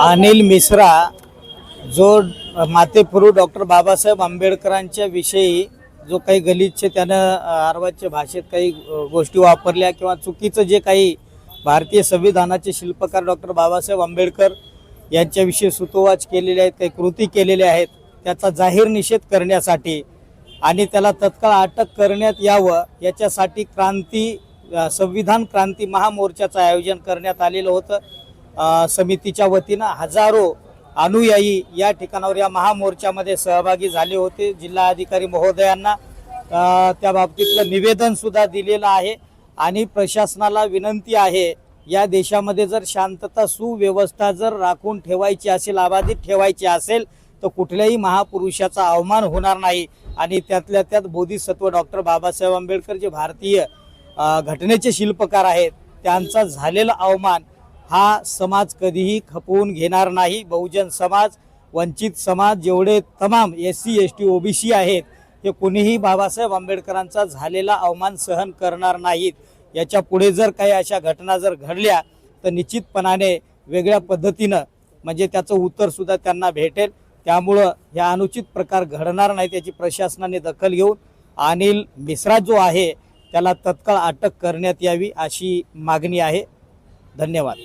अनिल मिश्रा जो मातेपुरू डॉक्टर बाबासाहेब आंबेडकरांच्या विषयी जो काही गलिच्छ त्यानं आरवाच्या भाषेत काही गोष्टी वापरल्या किंवा चुकीचं जे काही भारतीय संविधानाचे शिल्पकार डॉक्टर बाबासाहेब आंबेडकर यांच्याविषयी सुतोवाच केलेले आहेत काही कृती केलेल्या आहेत त्याचा जाहीर निषेध करण्यासाठी आणि त्याला तत्काळ अटक करण्यात यावं याच्यासाठी क्रांती संविधान क्रांती महामोर्चाचं आयोजन करण्यात आलेलं होतं. समितीच्या वतीनं हजारो अनुयायी या ठिकाणावर या महामोर्चामध्ये सहभागी झाले होते. जिल्हा अधिकारी महोदयांना त्या बाबतीतलं निवेदनसुद्धा दिलेलं आहे. आणि प्रशासनाला विनंती आहे या देशामध्ये जर शांतता सुव्यवस्था जर राखून ठेवायची असेल अबाधित ठेवायची असेल तर कुठल्याही महापुरुषाचा अवमान होणार नाही. आणि त्यातल्या त्यात बोधिसत्व डॉक्टर बाबासाहेब आंबेडकर जे भारतीय घटनेचे शिल्पकार आहेत. त्यांचा झालेला अवमान हा समाज कधीही खपवून घेणार नाही. बहुजन समाज वंचित समाज जेवढे तमाम S C S T OBC आहेत हे कोणीही बाबासाहेब आंबेडकरांचा झालेला अवमान सहन करणार नाहीत. याच्यापुढे जर काही अशा घटना जर घडल्या तर निश्चितपणाने वेगळ्या पद्धतीनं म्हणजे त्याचं उत्तरसुद्धा त्यांना भेटेल. त्यामुळं ह्या अनुचित प्रकार घडणार नाही त्याची प्रशासनाने दखल घेऊन. अनिल मिश्रा जो आहे त्याला तत्काळ अटक करण्यात यावी अशी मागणी आहे. धन्यवाद.